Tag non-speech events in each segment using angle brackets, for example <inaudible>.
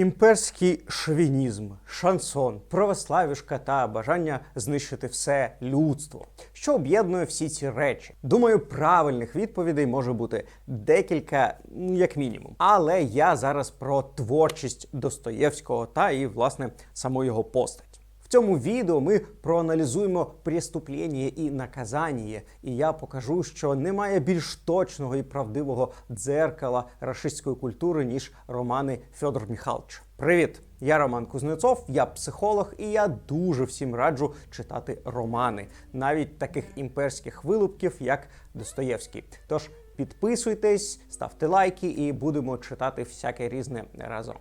Імперський шовінізм, шансон, православішка та бажання знищити все людство. Що об'єднує всі ці речі? Думаю, правильних відповідей може бути декілька, ну, як мінімум. Але я зараз про творчість Достоєвського та і власне саму його постать. Цьому відео ми проаналізуємо преступлення і наказання, і я покажу, що немає більш точного і правдивого дзеркала рашистської культури, ніж романи Федор Михайлович. Привіт! Я Роман Кузнецов, я психолог, і я дуже всім раджу читати романи, навіть таких імперських вилупків, як Достоєвський. Тож підписуйтесь, ставте лайки, і будемо читати всяке різне разом.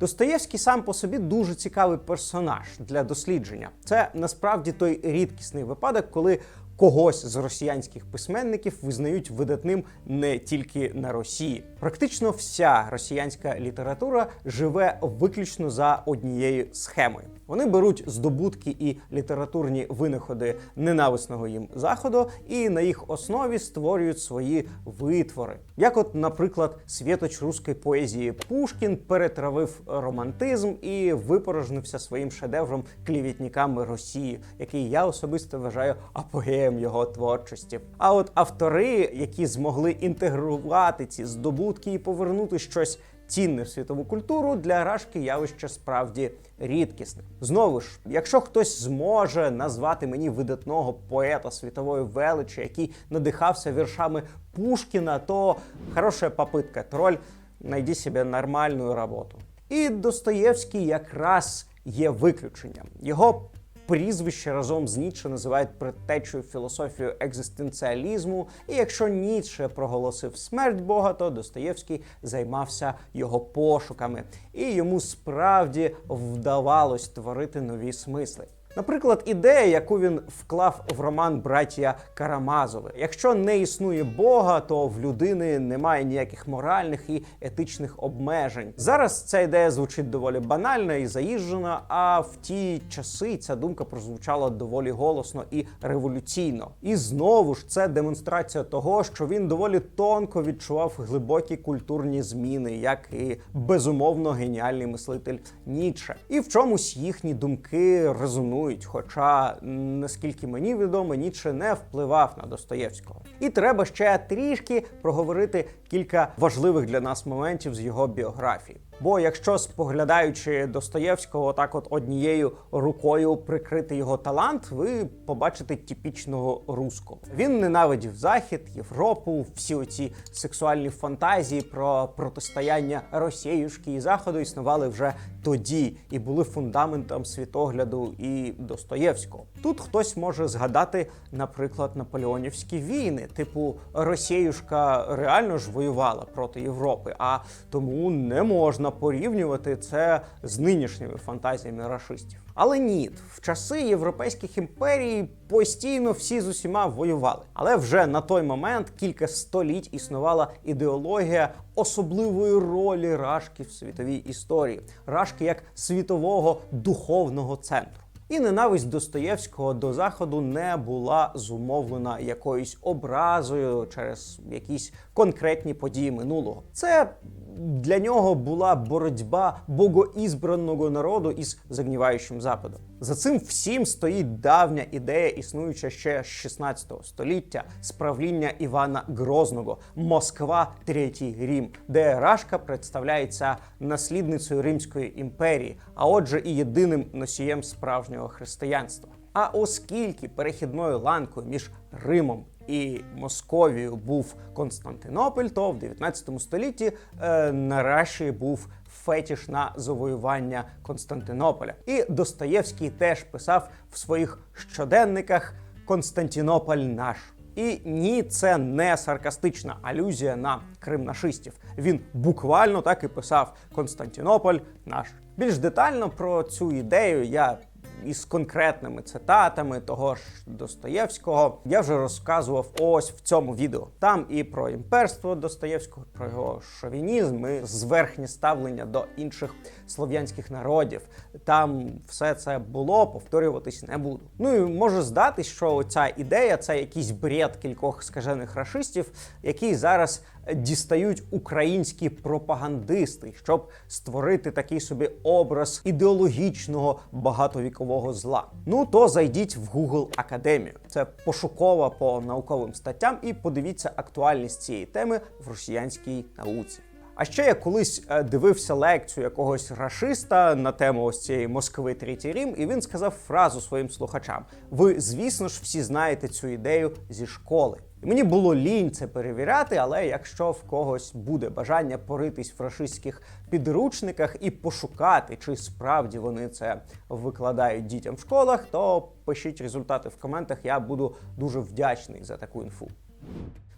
Достоєвський сам по собі дуже цікавий персонаж для дослідження. Це насправді той рідкісний випадок, коли когось з росіянських письменників визнають видатним не тільки на Росії. Практично вся росіянська література живе виключно за однією схемою. Вони беруть здобутки і літературні винаходи ненависного їм заходу, і на їх основі створюють свої витвори. Як, от, наприклад, світоч руської поезії Пушкін перетравив романтизм і випорожнився своїм шедевром клівітниками Росії, який я особисто вважаю апогеєм його творчості. А от автори, які змогли інтегрувати ці здобутки і повернути щось цінне в світову культуру, для Рашки явище справді рідкісне. Знову ж, якщо хтось зможе назвати мені видатного поета світової величі, який надихався віршами Пушкіна, то хороша попитка. Троль, найди собі нормальну роботу. І Достоєвський якраз є виключенням. Його прізвище разом з Ніцше називають предтечою філософію екзистенціалізму. І якщо Ніцше проголосив смерть Бога, то Достоєвський займався його пошуками, і йому справді вдавалось творити нові смисли. Наприклад, ідея, яку він вклав в роман Браття Карамазови. Якщо не існує Бога, то в людини немає ніяких моральних і етичних обмежень. Зараз ця ідея звучить доволі банально і заїжджена, а в ті часи ця думка прозвучала доволі голосно і революційно. І знову ж це демонстрація того, що він доволі тонко відчував глибокі культурні зміни, як і безумовно геніальний мислитель Ніцше. І в чомусь їхні думки резонують. Хоча, наскільки мені відомо, Ніцше не впливав на Достоєвського. І треба ще трішки проговорити кілька важливих для нас моментів з його біографії. Бо якщо споглядаючи Достоєвського, так от однією рукою прикрити його талант, ви побачите типічного руського. Він ненавидів Захід, Європу, всі оці сексуальні фантазії про протистояння Росіюшки і Заходу існували вже тоді і були фундаментом світогляду і Достоєвського. Тут хтось може згадати, наприклад, наполеонівські війни, типу Росіюшка реально ж воювала проти Європи, а тому не можна порівнювати це з нинішніми фантазіями рашистів. Але ні, в часи європейських імперій постійно всі з усіма воювали. Але вже на той момент кілька століть існувала ідеологія особливої ролі Рашки в світовій історії, Рашки як світового духовного центру. І ненависть Достоєвського до заходу не була зумовлена якоюсь образою через якісь конкретні події минулого. Це для нього була боротьба богоізбраного народу із загніваючим западом. За цим всім стоїть давня ідея, існуюча ще з 16 століття, справління Івана Грозного, Москва, Третій Рім, де Рашка представляється наслідницею Римської імперії, а отже, і єдиним носієм справжнього християнства. А оскільки перехідною ланкою між Римом і Московією був Константинополь, то в 19 столітті е, на Раші був фетіш на завоювання Константинополя. І Достоєвський теж писав в своїх щоденниках Константинополь наш. І ні, це не саркастична алюзія на кримнашистів. Він буквально так і писав Константинополь наш. Більш детально про цю ідею я із конкретними цитатами того ж Достоєвського я вже розказував ось в цьому відео. Там і про імперство Достоєвського, про його шовінізм, і зверхнє ставлення до інших слов'янських народів. Там все це було, повторюватись не буду. Ну і може здатись, що ця ідея це якийсь бред кількох скажених рашистів, які зараз дістають українські пропагандисти, щоб створити такий собі образ ідеологічного багатовікового зла. Ну то зайдіть в Google Академію. Це пошукова по науковим статтям, і подивіться актуальність цієї теми в росіянській науці. А ще я колись е, дивився лекцію якогось рашиста на тему ось цієї Москви Третій Рім, і він сказав фразу своїм слухачам: Ви, звісно ж, всі знаєте цю ідею зі школи. Мені було лінь це перевіряти, але якщо в когось буде бажання поритись в рашистських підручниках і пошукати, чи справді вони це викладають дітям в школах, то пишіть результати в коментах. Я буду дуже вдячний за таку інфу.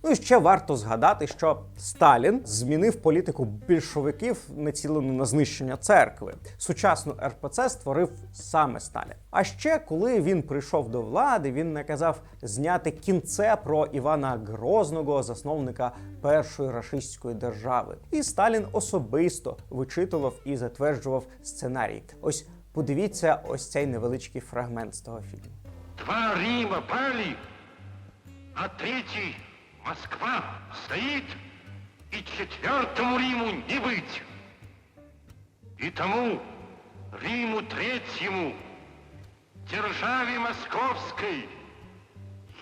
Ну і ще варто згадати, що Сталін змінив політику більшовиків, націлену на знищення церкви. Сучасну РПЦ створив саме Сталін. А ще коли він прийшов до влади, він наказав зняти кінце про Івана Грозного, засновника першої рашистської держави. І Сталін особисто вичитував і затверджував сценарій. Ось подивіться ось цей невеличкий фрагмент з того фільму. Два Рима пали, а третий, Москва, стоит, и четвертому Риму не быть. И тому Риму третьему, державе московской,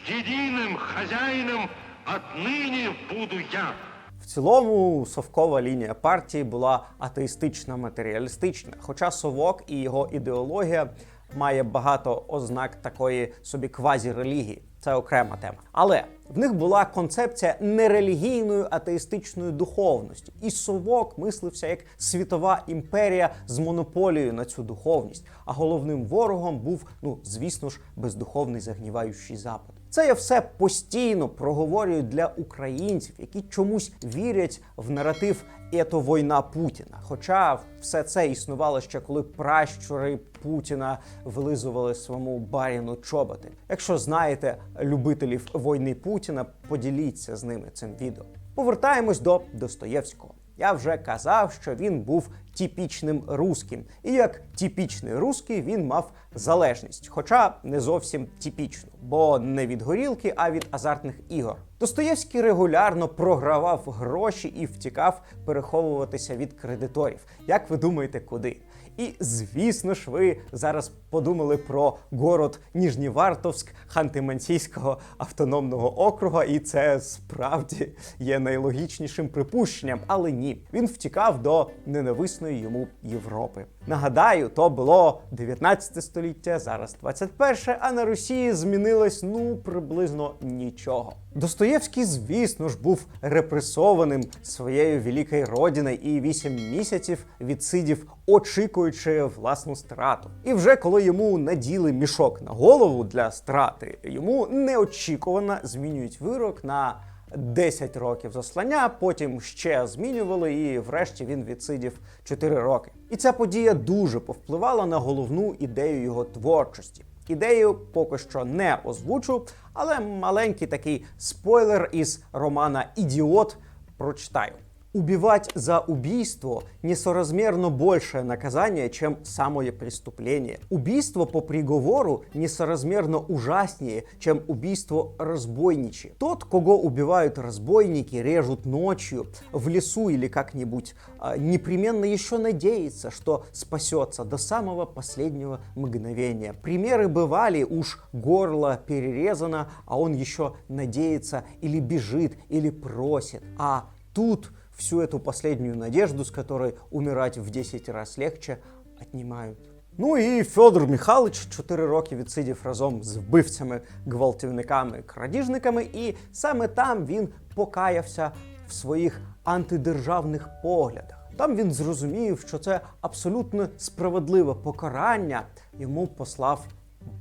единым хозяином отныне буду я. В цілому совкова лінія партії була атеїстична матеріалістична. Хоча совок і його ідеологія має багато ознак такої собі квазірелігії. Це окрема тема. Але в них була концепція нерелігійної атеїстичної духовності, і совок мислився як світова імперія з монополією на цю духовність. А головним ворогом був, ну звісно ж, бездуховний загніваючий запад. Це я все постійно проговорюю для українців, які чомусь вірять в наратив «Ето війна Путіна. Хоча все це існувало ще коли пращури Путіна вилизували своєму баріну чоботи. Якщо знаєте любителів війни Путіна, поділіться з ними цим відео. Повертаємось до Достоєвського. Я вже казав, що він був типічним русським, і як типічний русський він мав залежність, хоча не зовсім типічну, бо не від горілки, а від азартних ігор. Достоєвський регулярно програвав гроші і втікав переховуватися від кредиторів. Як ви думаєте, куди? І звісно ж, ви зараз подумали про город Ніжнівартовськ Ханти-Мансійського автономного округа, і це справді є найлогічнішим припущенням, але ні, він втікав до ненависної йому Європи. Нагадаю, то було 19 століття, зараз 21, а на Росії змінилось ну приблизно нічого. Достоєвський, звісно ж, був репресованим своєю великою родиною і 8 місяців відсидів, очікуючи власну страту. І вже коли йому наділи мішок на голову для страти, йому неочікувано змінюють вирок на 10 років заслання, потім ще змінювали, і врешті він відсидів 4 роки. І ця подія дуже повпливала на головну ідею його творчості. Ідею поки що не озвучу, але маленький такий спойлер із романа Ідіот прочитаю. Убивать за убийство несоразмерно большее наказание, чем самое преступление. Убийство по приговору несоразмерно ужаснее, чем убийство разбойничье. Тот, кого убивают разбойники, режут ночью, в лесу или как-нибудь, а, непременно еще надеется, что спасется до самого последнего мгновения. Примеры бывали, уж горло перерезано, а он еще надеется или бежит, или просит. А тут всю эту последнюю надежду, с которой умирать в 10 раз легче, отнимают. Ну і Федор Михайлович 4 роки відсидів разом з вбивцями, гвалтівниками, крадіжниками, і саме там він покаявся в своїх антидержавних поглядах. Там він зрозумів, що це абсолютно справедливе покарання йому послав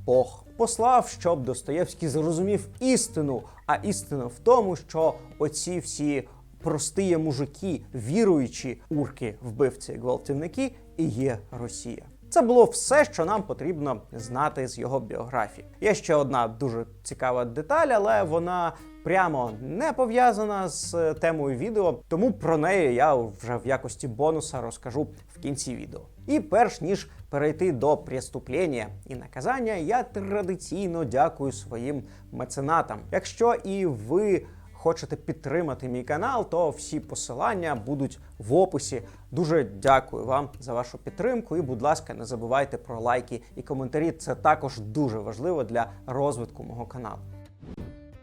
Бог. Послав, щоб Достоєвський зрозумів істину. А істина в тому, що оці всі прості мужики, віруючі урки, вбивці, гвалтівники, і є Росія. Це було все, що нам потрібно знати з його біографії. Є ще одна дуже цікава деталь, але вона прямо не пов'язана з темою відео, тому про неї я вже в якості бонуса розкажу в кінці відео. І перш ніж перейти до преступлення і наказання, я традиційно дякую своїм меценатам. Якщо і ви хочете підтримати мій канал, то всі посилання будуть в описі. Дуже дякую вам за вашу підтримку. І, будь ласка, не забувайте про лайки і коментарі. Це також дуже важливо для розвитку мого каналу.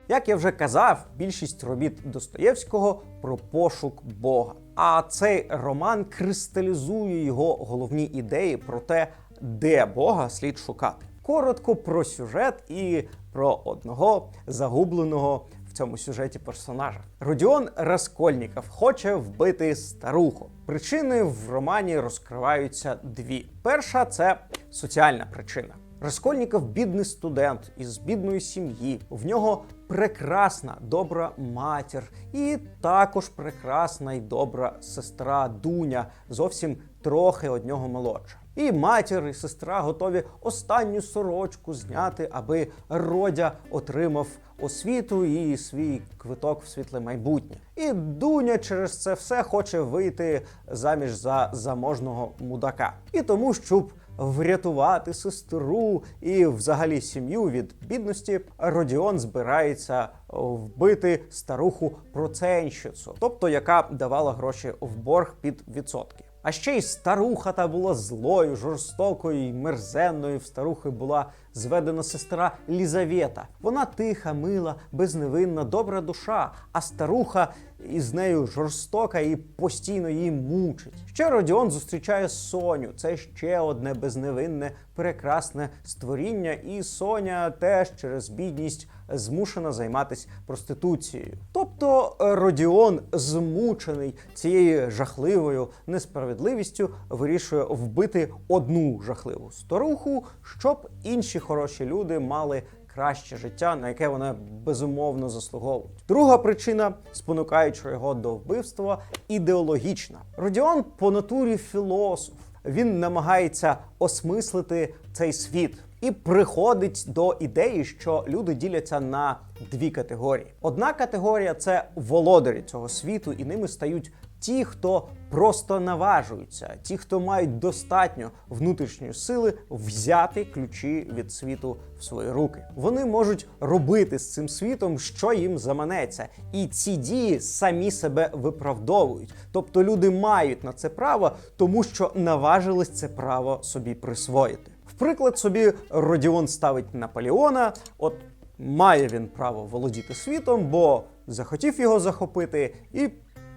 Як я вже казав, більшість робіт Достоєвського про пошук Бога. А цей роман кристалізує його головні ідеї про те, де Бога слід шукати. Коротко про сюжет і про одного загубленого цьому сюжеті персонажа. Родіон Раскольніков хоче вбити старуху. Причини в романі розкриваються дві: перша це соціальна причина. Раскольніков бідний студент із бідної сім'ї. В нього прекрасна добра матір, і також прекрасна і добра сестра Дуня, зовсім трохи од нього молодша. І матір, і сестра готові останню сорочку зняти, аби Родя отримав освіту і свій квиток в світле майбутнє. І Дуня через це все хоче вийти заміж за заможного мудака. І тому, щоб врятувати сестру і взагалі сім'ю від бідності, Родіон збирається вбити старуху проценщицю, тобто яка давала гроші в борг під відсотки. А ще й старуха та була злою, жорстокою і мерзенною. В старухи була зведена сестра Лізавєта. Вона тиха, мила, безневинна, добра душа. А старуха із нею жорстока і постійно її мучить. Ще Родіон зустрічає Соню. Це ще одне безневинне, прекрасне створіння. І Соня теж через бідність змушена займатися проституцією. Тобто е, Родіон, змучений цією жахливою несправедливістю, вирішує вбити одну жахливу старуху, щоб інші хороші люди мали. Краще життя, на яке вони безумовно заслуговують. Друга причина, спонукаючи його до вбивства, ідеологічна. Родіон по натурі філософ. Він намагається осмислити цей світ і приходить до ідеї, що люди діляться на дві категорії. Одна категорія це володарі цього світу, і ними стають ті, хто просто наважуються, ті, хто мають достатньо внутрішньої сили взяти ключі від світу в свої руки. Вони можуть робити з цим світом, що їм заманеться, і ці дії самі себе виправдовують. Тобто люди мають на це право, тому що наважились це право собі присвоїти. В приклад собі Родіон ставить Наполеона. От має він право володіти світом, бо захотів його захопити і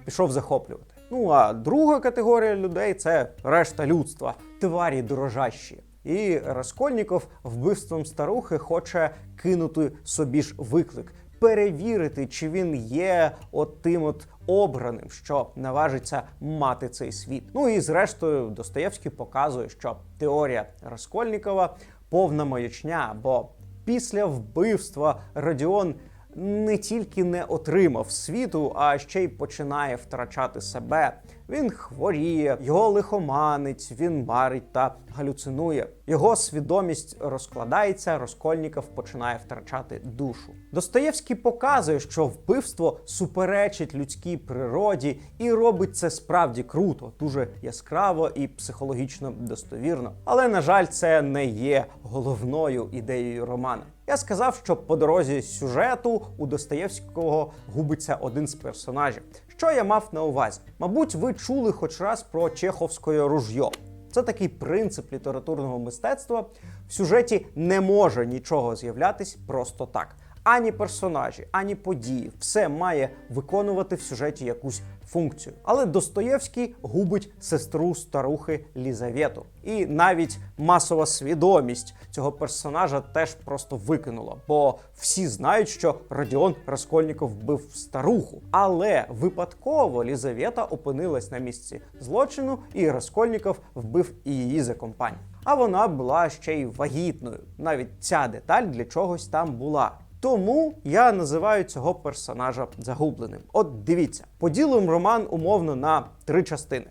пішов захоплювати. Ну а друга категорія людей це решта людства, тварі дорожащі. І Раскольніков вбивством старухи хоче кинути собі ж виклик, перевірити, чи він є от тим от обраним, що наважиться мати цей світ. Ну і зрештою, Достоєвський показує, що теорія Раскольнікова повна маячня, бо після вбивства Радіон не тільки не отримав світу, а ще й починає втрачати себе. Він хворіє, його лихоманить, він марить та галюцинує. Його свідомість розкладається, Розкольніков починає втрачати душу. Достоєвський показує, що вбивство суперечить людській природі і робить це справді круто, дуже яскраво і психологічно достовірно. Але на жаль, це не є головною ідеєю романа. Я сказав, що по дорозі сюжету у Достоєвського губиться один з персонажів. Що я мав на увазі? Мабуть, ви чули хоч раз про Чеховське ружьо. Це такий принцип літературного мистецтва. В сюжеті не може нічого з'являтись просто так. Ані персонажі, ані події, все має виконувати в сюжеті якусь функцію. Але Достоєвський губить сестру старухи Лізавету. І навіть масова свідомість цього персонажа теж просто викинула, бо всі знають, що Родіон Раскольніков вбив старуху. Але випадково Лізавета опинилась на місці злочину, і Раскольніков вбив і її за компанію. А вона була ще й вагітною. Навіть ця деталь для чогось там була. Тому я називаю цього персонажа загубленим. От дивіться, поділимо роман умовно на три частини.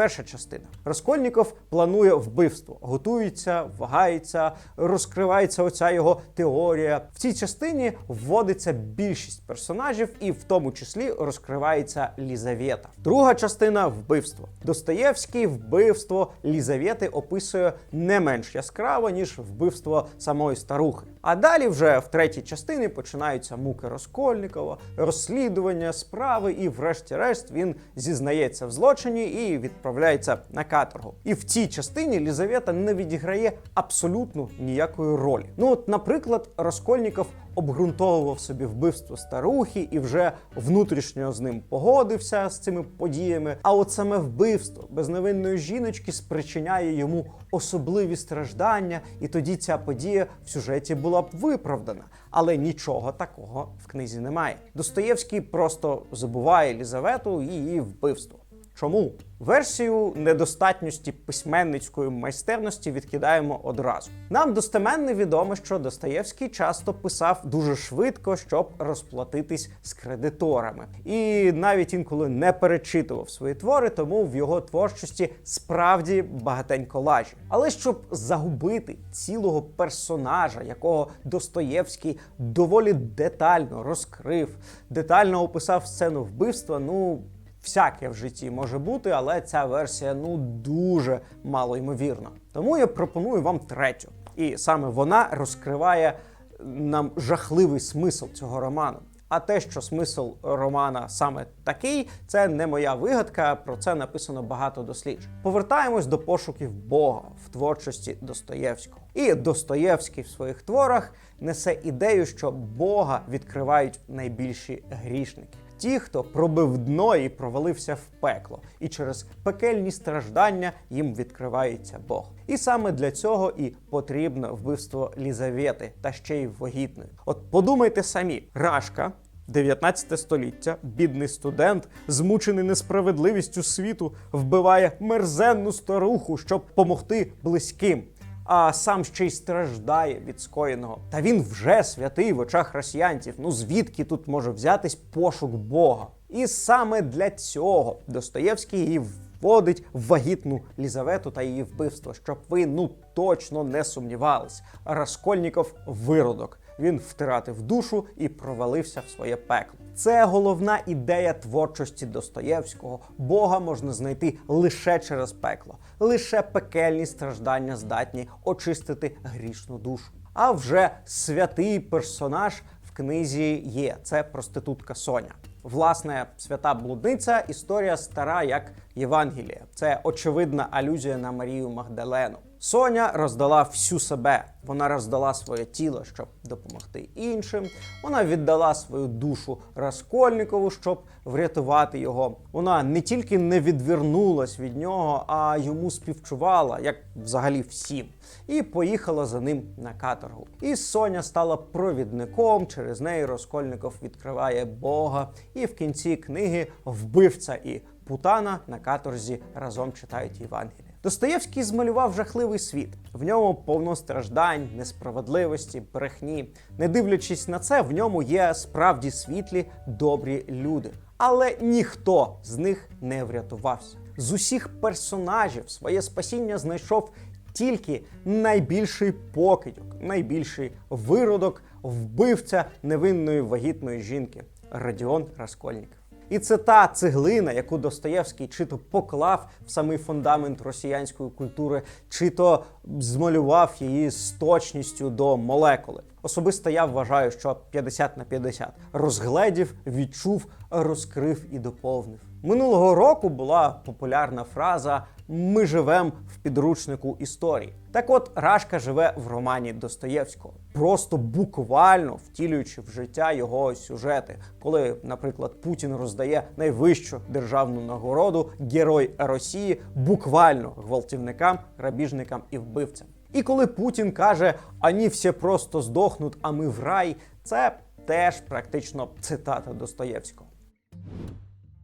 Перша частина. Розкольніков планує вбивство, готується, вагається, розкривається оця його теорія. В цій частині вводиться більшість персонажів, і в тому числі розкривається Лізавета. Друга частина вбивство. Достоєвський вбивство Лізавети описує не менш яскраво, ніж вбивство самої старухи. А далі, вже в третій частині, починаються муки Розкольникова, розслідування справи, і, врешті-решт, він зізнається в злочині і відправляється на каторгу. І в цій частині Лізавета не відіграє абсолютно ніякої ролі. Ну, от, наприклад, Розкольніков обґрунтовував собі вбивство старухи і вже внутрішньо з ним погодився з цими подіями. А от саме вбивство безневинної жіночки спричиняє йому особливі страждання, і тоді ця подія в сюжеті була б виправдана. Але нічого такого в книзі немає. Достоєвський просто забуває Лізавету і її вбивство. Чому? Версію недостатності письменницької майстерності відкидаємо одразу. Нам достеменно відомо, що Достоєвський часто писав дуже швидко, щоб розплатитись з кредиторами, і навіть інколи не перечитував свої твори, тому в його творчості справді багатенько лажі. Але щоб загубити цілого персонажа, якого Достоєвський доволі детально розкрив, детально описав сцену вбивства, ну. Всяке в житті може бути, але ця версія ну дуже мало ймовірна. Тому я пропоную вам третю. І саме вона розкриває нам жахливий смисл цього роману. А те, що смисл романа саме такий, це не моя вигадка. Про це написано багато досліджень. Повертаємось до пошуків Бога в творчості Достоєвського. І Достоєвський в своїх творах несе ідею, що Бога відкривають найбільші грішники ті, хто пробив дно і провалився в пекло, і через пекельні страждання їм відкривається Бог. І саме для цього і потрібно вбивство Лізавети та ще й вагітної. От подумайте самі, Рашка. 19 століття, бідний студент, змучений несправедливістю світу, вбиває мерзенну старуху, щоб помогти близьким а сам ще й страждає від скоєного. Та він вже святий в очах росіянців. Ну звідки тут може взятись пошук Бога? І саме для цього Достоєвський її вводить в вагітну Лізавету та її вбивство, щоб ви ну точно не сумнівались. Раскольніков виродок. Він втратив душу і провалився в своє пекло. Це головна ідея творчості Достоєвського. Бога можна знайти лише через пекло, лише пекельні страждання здатні очистити грішну душу. А вже святий персонаж в книзі є. Це проститутка Соня. Власне, свята блудниця історія стара як Євангеліє. Це очевидна алюзія на Марію Магдалену. Соня роздала всю себе. Вона роздала своє тіло, щоб допомогти іншим. Вона віддала свою душу Раскольникову, щоб врятувати його. Вона не тільки не відвернулась від нього, а йому співчувала, як взагалі всім, і поїхала за ним на каторгу. І Соня стала провідником. Через неї Раскольников відкриває Бога. І в кінці книги вбивця і Путана на каторзі разом читають Євангеліє. Достоєвський змалював жахливий світ. В ньому повно страждань, несправедливості, брехні. Не дивлячись на це, в ньому є справді світлі, добрі люди. Але ніхто з них не врятувався. З усіх персонажів своє спасіння знайшов тільки найбільший покидьок, найбільший виродок, вбивця невинної вагітної жінки Радіон Раскольников. І це та цеглина, яку Достоєвський чи то поклав в самий фундамент росіянської культури, чи то змалював її з точністю до молекули. Особисто я вважаю, що 50 на 50. розгледів, відчув, розкрив і доповнив. Минулого року була популярна фраза Ми живемо в підручнику історії. Так от Рашка живе в романі Достоєвського, просто буквально втілюючи в життя його сюжети, коли, наприклад, Путін роздає найвищу державну нагороду Герой Росії буквально гвалтівникам, грабіжникам і вбивцям. І коли Путін каже, ані всі просто здохнуть, а ми в рай, це теж практично цитата Достоєвського.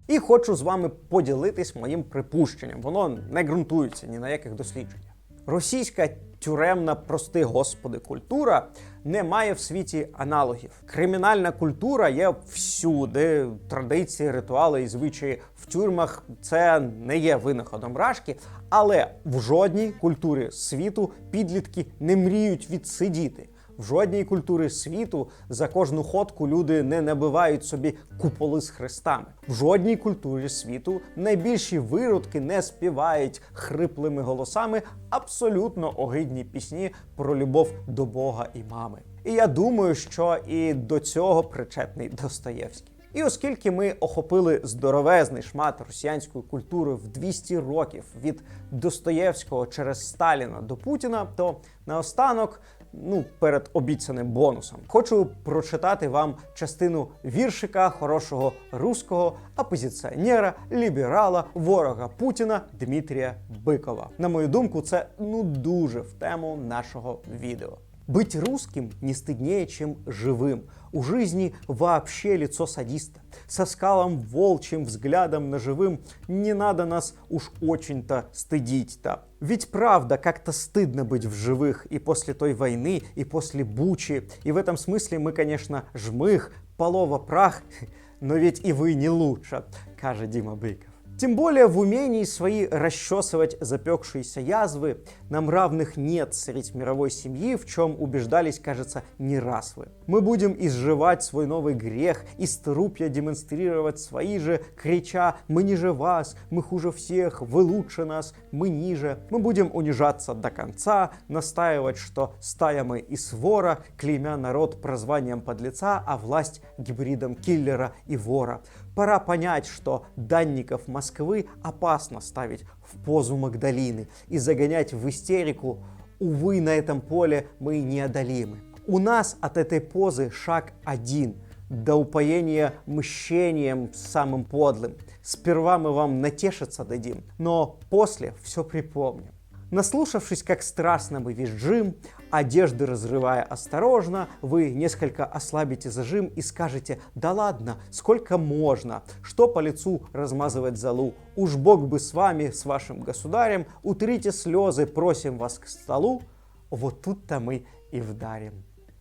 І хочу з вами поділитись моїм припущенням. Воно не ґрунтується ні на яких дослідженнях. Російська тюремна, прости господи, культура не має в світі аналогів. Кримінальна культура є всюди. Традиції, ритуали і звичаї в тюрмах це не є винаходом рашки, але в жодній культурі світу підлітки не мріють відсидіти. В жодній культурі світу за кожну ходку люди не набивають собі куполи з хрестами. В жодній культурі світу найбільші виродки не співають хриплими голосами абсолютно огидні пісні про любов до Бога і мами. І я думаю, що і до цього причетний Достоєвський. І оскільки ми охопили здоровезний шмат росіянської культури в 200 років від Достоєвського через Сталіна до Путіна, то наостанок, ну перед обіцяним бонусом, хочу прочитати вам частину віршика хорошого руського опозиціонера, ліберала, ворога Путіна Дмитрія Бикова. На мою думку, це ну дуже в тему нашого відео. Быть русским не стыднее, чем живым. У жизни вообще лицо садиста. Со скалом волчьим взглядом на живым не надо нас уж очень-то стыдить-то. Ведь правда, как-то стыдно быть в живых и после той войны, и после Бучи. И в этом смысле мы, конечно, жмых, полова прах, <laughs> но ведь и вы не лучше, каже Дима Быков. Тем более в умении свои расчесывать запекшиеся язвы нам равных нет среди мировой семьи, в чем убеждались, кажется, не раз вы. Мы будем изживать свой новый грех, и струпья демонстрировать свои же, крича «Мы ниже вас, мы хуже всех, вы лучше нас, мы ниже». Мы будем унижаться до конца, настаивать, что стая мы и свора, клеймя народ прозванием подлеца, а власть гибридом киллера и вора. Пора понять, что данников Москвы опасно ставить в позу Магдалины и загонять в истерику. Увы, на этом поле мы неодолимы. У нас от этой позы шаг один – до упоения мщением самым подлым. Сперва мы вам натешиться дадим, но после все припомним. Наслушавшись, как страстно мы визжим, одежды разрывая осторожно, вы несколько ослабите зажим и скажете «Да ладно, сколько можно? Что по лицу размазывать залу? Уж Бог бы с вами, с вашим государем, утрите слезы, просим вас к столу». Вот тут-то ми і вдарим.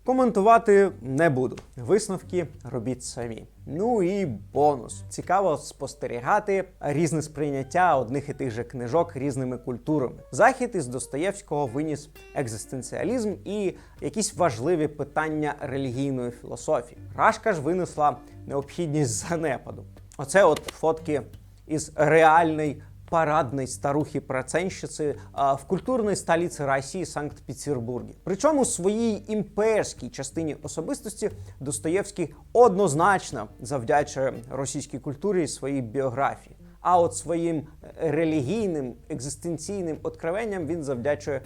Коментувати не буду. Висновки робіть самі. Ну і бонус. Цікаво спостерігати різне сприйняття одних і тих же книжок різними культурами. Захід із Достоєвського виніс екзистенціалізм і якісь важливі питання релігійної філософії. Рашка ж винесла необхідність занепаду. Оце от фотки із реальної парадной старухи-проценщицы в культурної столиці Росії Санкт-Петербургі. Причому в своїй імперській частині особистості Достоєвський однозначно завдячує російській культурі і своїй біографії. А от своїм релігійним екзистенційним откровенням він завдячує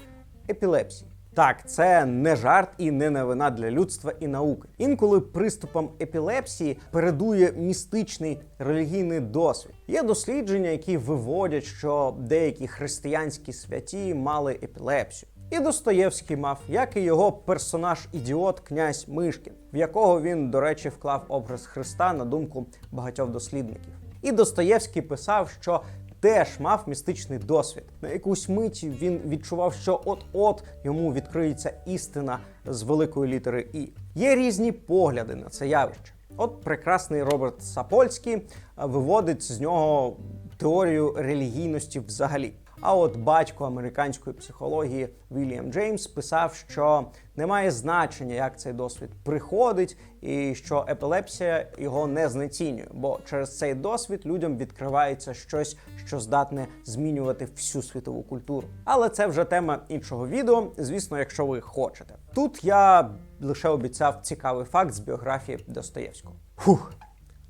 епілепсії. Так, це не жарт і не новина для людства і науки. Інколи приступом епілепсії передує містичний релігійний досвід. Є дослідження, які виводять, що деякі християнські святі мали епілепсію. І Достоєвський мав, як і його персонаж ідіот князь Мишкін, в якого він, до речі, вклав образ Христа на думку багатьох дослідників. І Достоєвський писав, що теж мав містичний досвід. На якусь мить він відчував, що от-от йому відкриється істина з великої літери І. Є різні погляди на це явище. От прекрасний Роберт Сапольський е, виводить з нього теорію релігійності взагалі. А от батько американської психології Вільям Джеймс писав, що немає значення, як цей досвід приходить, і що епілепсія його не знецінює, бо через цей досвід людям відкривається щось, що здатне змінювати всю світову культуру. Але це вже тема іншого відео. Звісно, якщо ви хочете. Тут я лише обіцяв цікавий факт з біографії Достоєвського. Фух.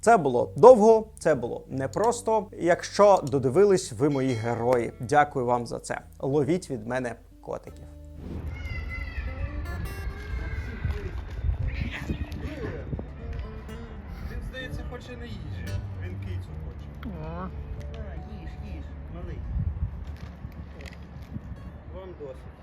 Це було довго, це було непросто. Якщо додивились, ви мої герої. Дякую вам за це. Ловіть від мене котиків. Він, здається, хоче не їжі. Він кицю хоче. Їж, їж, малий. Вам досить.